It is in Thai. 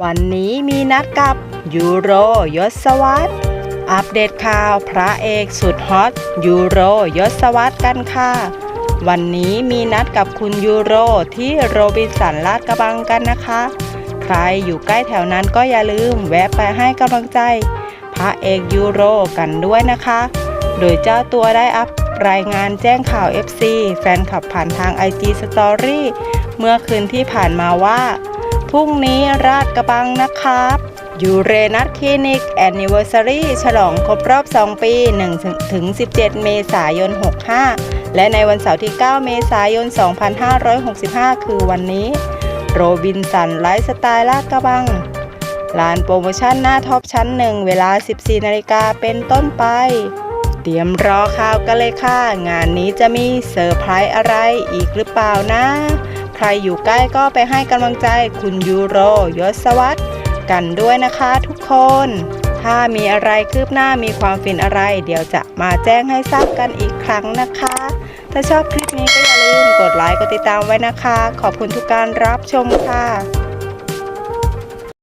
วันนี้มีนัดกับยูโรยศวัตรอัปเดตข่าวพระเอกสุดฮอตยูโรยศวัตรกันค่ะ วันนี้มีนัดกับคุณยูโรที่โรบินสันลาดกระบังกันนะคะ ใครอยู่ใกล้แถวนั้นก็อย่าลืมแวะไปให้กำลังใจ พระเอกยูโรกันด้วยนะคะ โดยเจ้าตัวได้อัพรายงานแจ้งข่าว FC แฟนคลับผ่านทาง IG Story เมื่อคืนที่ผ่านมาว่า พรุ่งนี้ราชกระบังนะครับยูเรนัทคลินิกแอนนิเวอร์ซารีฉลองครบรอบ 2 ปี 1 ถึง 17 เมษายน 65 และในวันเสาร์ที่ 9 เมษายน 2565 คือวันนี้ โรบินสันไลฟ์สไตล์ลาดกระบังลานโปรโมชั่นหน้าท็อปชั้นหนึ่งเวลา 14 นาฬิกาเป็นต้นไป เตรียมรอข่าวกันเลยค่ะ งานนี้จะมีเซอร์ไพรส์อะไรอีกหรือเปล่านะ ใครอยู่ใกล้ก็ไปให้กำลังใจคุณยูโรยศวัตรกันด้วยนะคะทุกคน ถ้ามีอะไรคืบหน้ามีความฟินอะไร เดี๋ยวจะมาแจ้งให้ทราบกันอีกครั้งนะคะ ถ้าชอบคลิปนี้ก็อย่าลืมกดไลค์กดติดตามไว้นะคะ ขอบคุณทุกการรับชมค่ะ